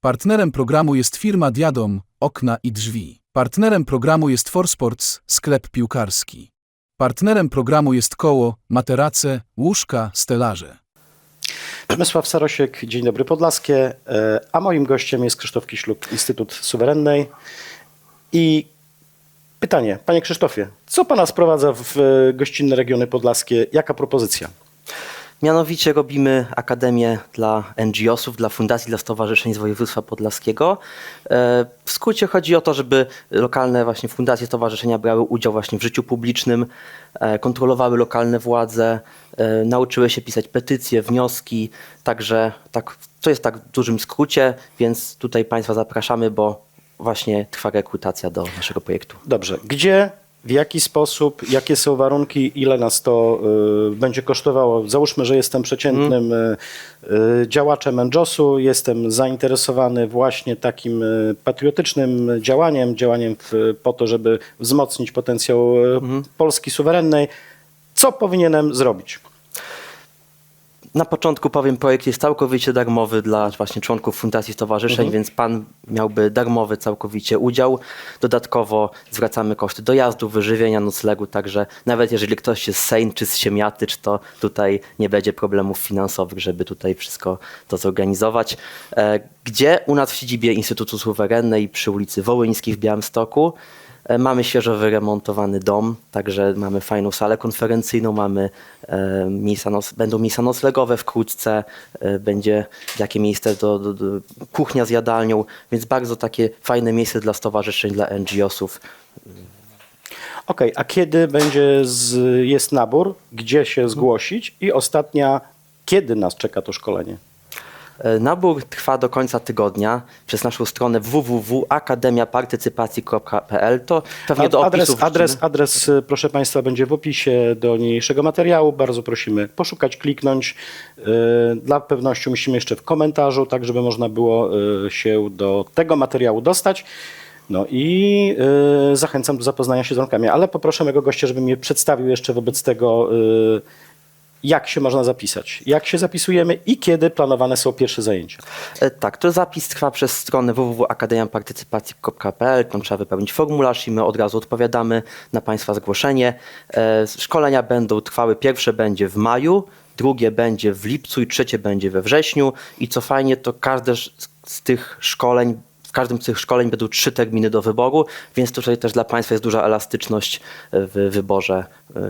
Partnerem programu jest firma Diadom, okna i drzwi. Partnerem programu jest Forsports, sklep piłkarski. Partnerem programu jest koło, materace, łóżka, stelaże. Przemysław Sarosiek, Dzień Dobry Podlaskie, e, a moim gościem jest Krzysztof Kiśluk, Instytut Suwerennej. I pytanie, panie Krzysztofie, co pana sprowadza w gościnne regiony podlaskie? Jaka propozycja? Mianowicie robimy Akademię dla NGO-sów, dla fundacji, dla stowarzyszeń z województwa podlaskiego. E, W skrócie chodzi o to, żeby lokalne właśnie fundacje, stowarzyszenia brały udział właśnie w życiu publicznym, e, kontrolowały lokalne władze, e, nauczyły się pisać petycje, wnioski, także tak, to jest tak w dużym skrócie, więc tutaj Państwa zapraszamy, bo właśnie trwa rekrutacja do naszego projektu. Dobrze, gdzie, w jaki sposób, jakie są warunki, ile nas to e, będzie kosztowało? Załóżmy, że jestem przeciętnym e, e, działaczem NGOS-u, jestem zainteresowany właśnie takim e, patriotycznym działaniem, działaniem w, po to, żeby wzmocnić potencjał e, Polski suwerennej. Co powinienem zrobić? Na początku powiem, projekt jest całkowicie darmowy dla właśnie członków fundacji stowarzyszeń, więc pan miałby darmowy całkowicie udział. Dodatkowo zwracamy koszty dojazdu, wyżywienia, noclegu, także nawet jeżeli ktoś jest Sejn czy z Siemiatycz, to tutaj nie będzie problemów finansowych, żeby tutaj wszystko to zorganizować. E, Gdzie? U nas w siedzibie Instytutu Suwerennej przy ulicy Wołyńskiej w Białymstoku. E, Mamy świeżo wyremontowany dom, także mamy fajną salę konferencyjną, mamy e, miejsca noc, będą miejsca noclegowe wkrótce, e, będzie takie miejsce do, do, do kuchnia z jadalnią, więc bardzo takie fajne miejsce dla stowarzyszeń, dla NGO-sów. Okej, a kiedy będzie z, jest nabór, gdzie się zgłosić? I ostatnia, kiedy nas czeka to szkolenie? E, Nabór trwa do końca tygodnia przez naszą stronę www.akademiapartycypacji.pl. To pewnie do Ad- adres, opisu adres, adres, y, proszę Państwa, będzie w opisie do niniejszego materiału. Bardzo prosimy poszukać, kliknąć. Y, Dla pewności musimy jeszcze w komentarzu, tak żeby można było y, się do tego materiału dostać. No i zachęcam do zapoznania się z warunkami, ale poproszę mego gościa, żeby mnie przedstawił jeszcze wobec tego, jak się można zapisać, jak się zapisujemy i kiedy planowane są pierwsze zajęcia. E, Tak, to zapis trwa przez stronę www.akademiapartycypacji.pl, tam trzeba wypełnić formularz i my od razu odpowiadamy na Państwa zgłoszenie. E, Szkolenia będą trwały, pierwsze będzie w maju, drugie będzie w lipcu i trzecie będzie we wrześniu i co fajnie, to każde z tych szkoleń w każdym z tych szkoleń będą trzy terminy do wyboru, więc tutaj też dla Państwa jest duża elastyczność w wyborze e,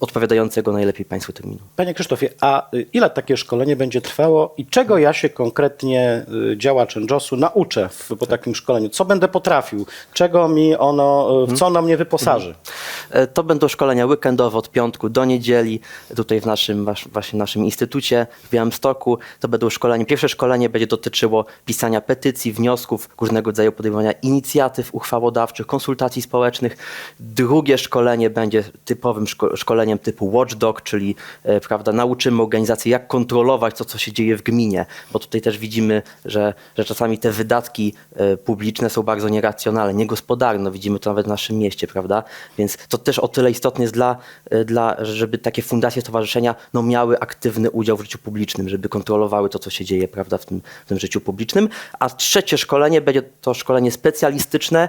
odpowiadającego najlepiej Państwu terminu. Panie Krzysztofie, a y, ile takie szkolenie będzie trwało i czego ja się konkretnie, y, działacz NGOS-u, nauczę w, po takim szkoleniu? Co będę potrafił? Czego mi ono, y, w co ono mnie wyposaży? E, To będą szkolenia weekendowe od piątku do niedzieli, tutaj w naszym właśnie naszym instytucie w Białymstoku. To będą szkolenia. Pierwsze szkolenie będzie dotyczyło pisania petycji, wniosków, różnego rodzaju podejmowania inicjatyw uchwałodawczych, konsultacji społecznych. Drugie szkolenie będzie typowym szko- szkoleniem typu watchdog, czyli e, prawda, nauczymy organizacji, jak kontrolować to, co się dzieje w gminie, bo tutaj też widzimy, że, że czasami te wydatki e, publiczne są bardzo nieracjonalne, niegospodarne. Widzimy to nawet w naszym mieście, prawda? Więc to też o tyle istotne jest dla, e, dla żeby takie fundacje, stowarzyszenia no, miały aktywny udział w życiu publicznym, żeby kontrolowały to, co się dzieje, prawda, w tym, w tym życiu publicznym. A trzecie szkolenie będzie to szkolenie specjalistyczne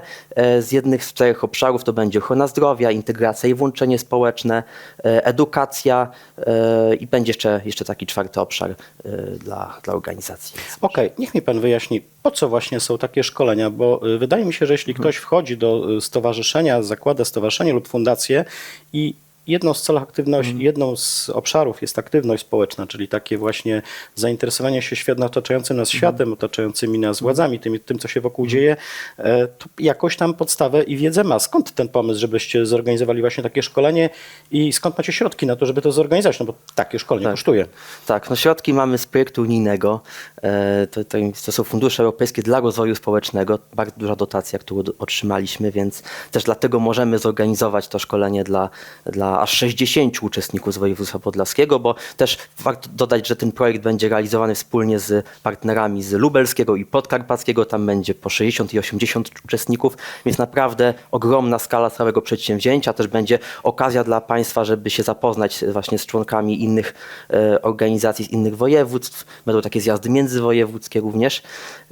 z jednych z czterech obszarów. To będzie ochrona zdrowia, integracja i włączenie społeczne, edukacja e, i będzie jeszcze, jeszcze taki czwarty obszar e, dla, dla organizacji. Okej, niech mi pan wyjaśni, po co właśnie są takie szkolenia, bo wydaje mi się, że jeśli ktoś wchodzi do stowarzyszenia, zakłada stowarzyszenie lub fundację i jedną z celów aktywności, jedną z obszarów jest aktywność społeczna, czyli takie właśnie zainteresowanie się świat, otaczającym nas światem, otaczającymi nas władzami, tym, tym co się wokół dzieje, e, to jakoś tam podstawę i wiedzę ma. Skąd ten pomysł, żebyście zorganizowali właśnie takie szkolenie i skąd macie środki na to, żeby to zorganizować? No bo takie szkolenie Tak. kosztuje. Tak, no środki mamy z projektu unijnego. E, To, to, są fundusze europejskie dla rozwoju społecznego. Bardzo duża dotacja, którą otrzymaliśmy, więc też dlatego możemy zorganizować to szkolenie dla, dla aż 60 uczestników z województwa podlaskiego, bo też warto dodać, że ten projekt będzie realizowany wspólnie z partnerami z lubelskiego i podkarpackiego. Tam będzie po 60 i 80 uczestników, więc naprawdę ogromna skala całego przedsięwzięcia. Też będzie okazja dla Państwa, żeby się zapoznać właśnie z członkami innych e, organizacji z innych województw. Będą takie zjazdy międzywojewódzkie również,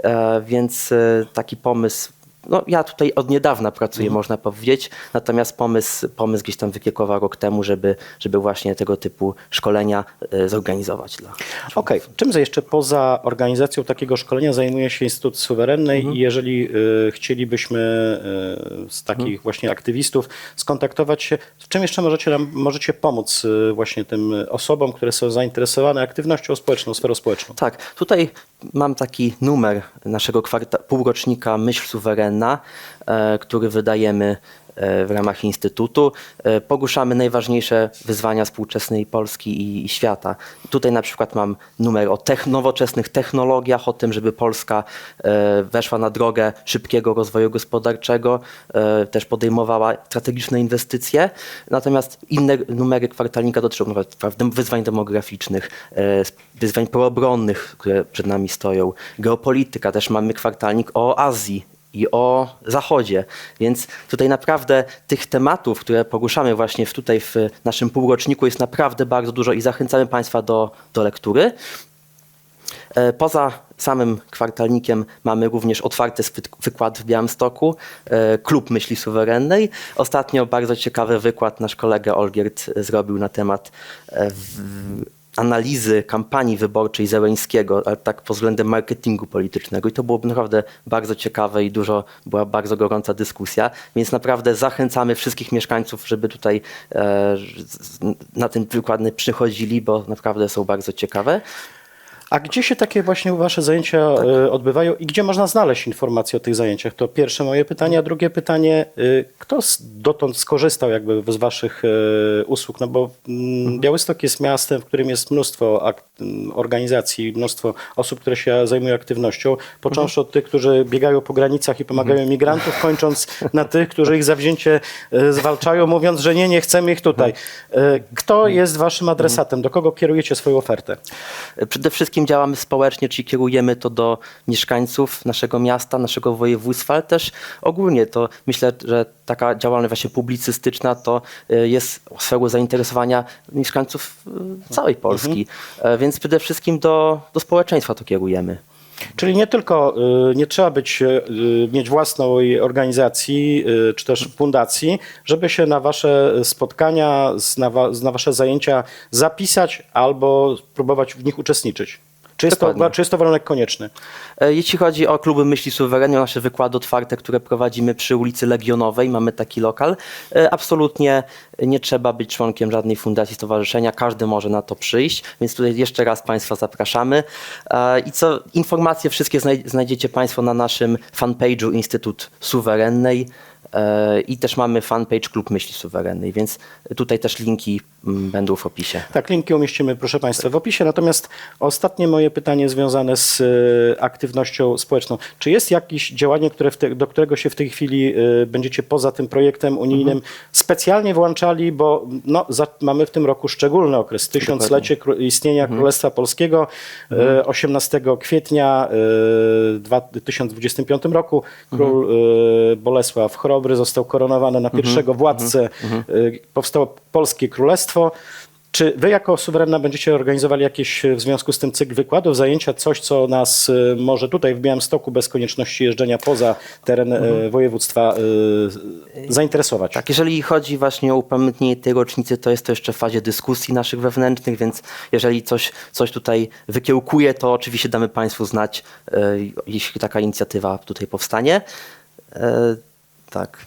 e, więc e, taki pomysł no, ja tutaj od niedawna pracuję, można powiedzieć, natomiast pomysł, pomysł gdzieś tam wykiełkował rok temu, żeby, żeby właśnie tego typu szkolenia e, zorganizować dla Okej, czym za jeszcze poza organizacją takiego szkolenia zajmuje się Instytut Suwerennej? I jeżeli y, chcielibyśmy y, z takich właśnie aktywistów skontaktować się, w czym jeszcze możecie nam możecie pomóc y, właśnie tym osobom, które są zainteresowane aktywnością społeczną, sferą społeczną? Tak, tutaj mam taki numer naszego kwarta- półrocznika Myśl Suwerenna, e, który wydajemy e, w ramach Instytutu. E, Poruszamy najważniejsze wyzwania współczesnej Polski i, świata. Tutaj na przykład mam numer o techn- nowoczesnych technologiach, o tym, żeby Polska weszła na drogę szybkiego rozwoju gospodarczego, też podejmowała strategiczne inwestycje. Natomiast inne numery kwartalnika dotyczą dem- wyzwań demograficznych, wyzwań proobronnych, które przed nami stoją, geopolityka. Też mamy kwartalnik o Azji i o Zachodzie. Więc tutaj naprawdę tych tematów, które poruszamy właśnie w, tutaj w naszym półroczniku jest naprawdę bardzo dużo i zachęcamy Państwa do, do lektury. E, Poza samym kwartalnikiem mamy również otwarty wykład w Białymstoku, e, Klub Myśli Suwerennej. Ostatnio bardzo ciekawy wykład nasz kolega Olgierd zrobił na temat e, analizy kampanii wyborczej Zeleńskiego, ale tak pod względem marketingu politycznego. I to było naprawdę bardzo ciekawe i dużo, była bardzo gorąca dyskusja. Więc naprawdę zachęcamy wszystkich mieszkańców, żeby tutaj e, na ten wykłady przychodzili, bo naprawdę są bardzo ciekawe. A gdzie się takie właśnie wasze zajęcia e, odbywają i gdzie można znaleźć informacje o tych zajęciach? To pierwsze moje pytanie, a drugie pytanie, y, kto dotąd skorzystał jakby z waszych e, usług? No bo mm, Białystok jest miastem, w którym jest mnóstwo ak- m, organizacji, mnóstwo osób, które się zajmują aktywnością, począwszy od tych, którzy biegają po granicach i pomagają migrantów, kończąc na tych, którzy ich zawzięcie e, zwalczają, mówiąc, że nie, nie chcemy ich tutaj. E, Kto jest waszym adresatem? Do kogo kierujecie swoją ofertę? Przede wszystkim działamy społecznie, czyli kierujemy to do mieszkańców naszego miasta, naszego województwa, ale też ogólnie to myślę, że taka działalność właśnie publicystyczna to y, jest sferą zainteresowania mieszkańców y, całej Polski, E, więc przede wszystkim do, do społeczeństwa to kierujemy. Czyli nie tylko y, nie trzeba być, mieć własnej organizacji czy też fundacji, żeby się na wasze spotkania, na, wa, na wasze zajęcia zapisać albo spróbować w nich uczestniczyć. Czy jest, to, Dokładnie. czy jest to warunek konieczny? E, Jeśli chodzi o kluby Myśli Suwerennej, o nasze wykłady otwarte, które prowadzimy przy ulicy Legionowej, mamy taki lokal, e, absolutnie nie trzeba być członkiem żadnej fundacji, stowarzyszenia, każdy może na to przyjść, więc tutaj jeszcze raz Państwa zapraszamy. E, I co, informacje wszystkie znaj- znajdziecie Państwo na naszym fanpage'u Instytut Suwerennej i też mamy fanpage Klub Myśli Suwerennej, więc tutaj też linki będą w opisie. Tak, linki umieścimy, proszę Państwa, w opisie. Natomiast ostatnie moje pytanie związane z y, aktywnością społeczną. Czy jest jakieś działanie, które te, do którego się w tej chwili y, będziecie poza tym projektem unijnym specjalnie włączali, bo no, za, mamy w tym roku szczególny okres, tysiąclecie istnienia Królestwa Polskiego, y, 18 kwietnia y, dwa- 2025 roku. Król y, Bolesław Chrobry został koronowany na pierwszego władcę, y, powstało Polskie Królestwo. Czy wy jako suwerenna będziecie organizowali jakieś e, w związku z tym cykl wykładów, zajęcia, coś, co nas y, może tutaj w Białymstoku bez konieczności jeżdżenia poza teren e, województwa y, zainteresować? Tak, jeżeli chodzi właśnie o upamiętnienie tej rocznicy, to jest to jeszcze w fazie dyskusji naszych wewnętrznych, więc jeżeli coś, coś tutaj wykiełkuje, to oczywiście damy Państwu znać, e, jeśli taka inicjatywa tutaj powstanie. E, tak.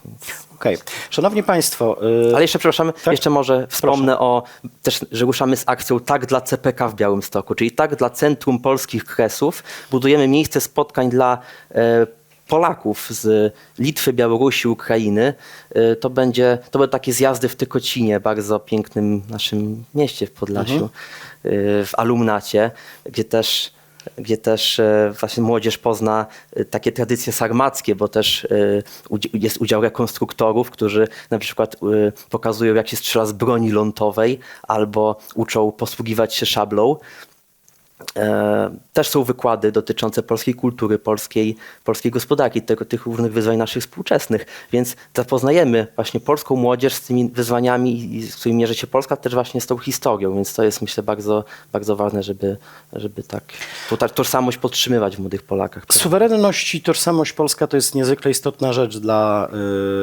Okej. Szanowni Państwo, y, Ale jeszcze przepraszam, Tak? jeszcze może wspomnę o też, że ruszamy z akcją Tak dla CPK w Białymstoku, czyli Tak dla Centrum Polskich Kresów. Budujemy miejsce spotkań dla e, Polaków z Litwy, Białorusi, Ukrainy. E, to, będzie, to będą takie zjazdy w Tykocinie, bardzo pięknym naszym mieście w Podlasiu, e, w Alumnacie, gdzie też gdzie też e, właśnie młodzież pozna e, takie tradycje sarmackie, bo też e, jest udział rekonstruktorów, którzy na przykład pokazują, jak się strzela z broni lądowej albo uczą posługiwać się szablą. E, Też są wykłady dotyczące polskiej kultury, polskiej, polskiej gospodarki, tego, tych różnych wyzwań naszych współczesnych, więc zapoznajemy właśnie polską młodzież z tymi wyzwaniami, z którymi mierzy się Polska, też właśnie z tą historią, więc to jest myślę bardzo, bardzo ważne, żeby, żeby tak tą tożsamość podtrzymywać w młodych Polakach. Suwerenność i tożsamość polska to jest niezwykle istotna rzecz dla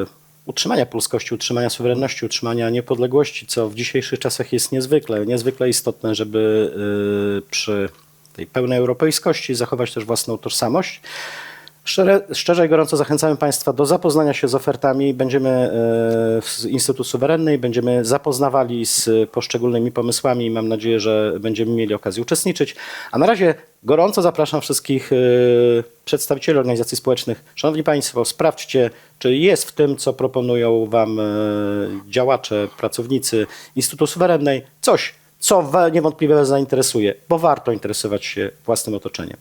y, utrzymania polskości, utrzymania suwerenności, utrzymania niepodległości, co w dzisiejszych czasach jest niezwykle, niezwykle istotne, żeby y, przy tej pełnej europejskości zachować też własną tożsamość. Szczerze, szczerze i gorąco zachęcamy Państwa do zapoznania się z ofertami. Będziemy e, w Instytut Suwerennej, będziemy zapoznawali z poszczególnymi pomysłami i mam nadzieję, że będziemy mieli okazję uczestniczyć. A na razie gorąco zapraszam wszystkich e, przedstawicieli organizacji społecznych. Szanowni Państwo, sprawdźcie, czy jest w tym, co proponują Wam e, działacze, pracownicy Instytutu Suwerennej coś, co niewątpliwie Was zainteresuje, bo warto interesować się własnym otoczeniem.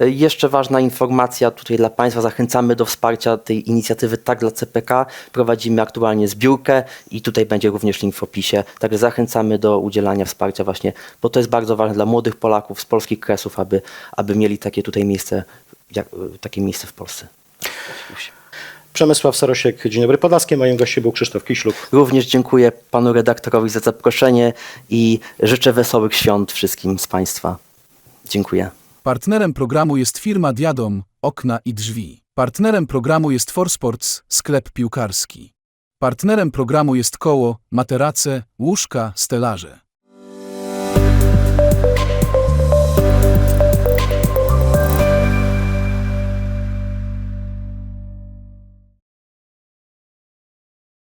E, Jeszcze ważna informacja tutaj dla Państwa. Zachęcamy do wsparcia tej inicjatywy Tak dla CPK. Prowadzimy aktualnie zbiórkę i tutaj będzie również link w opisie. Także zachęcamy do udzielania wsparcia właśnie, bo to jest bardzo ważne dla młodych Polaków z polskich kresów, aby, aby mieli takie tutaj miejsce, jak, takie miejsce w Polsce. Przemysław Sarosiek, Dzień dobry Podlaskie. Moim gościem był Krzysztof Kiśluk. Również dziękuję panu redaktorowi za zaproszenie i życzę wesołych świąt wszystkim z Państwa. Dziękuję. Partnerem programu jest firma Diadom, okna i drzwi. Partnerem programu jest Forsports, sklep piłkarski. Partnerem programu jest koło, materace, łóżka, stelaże.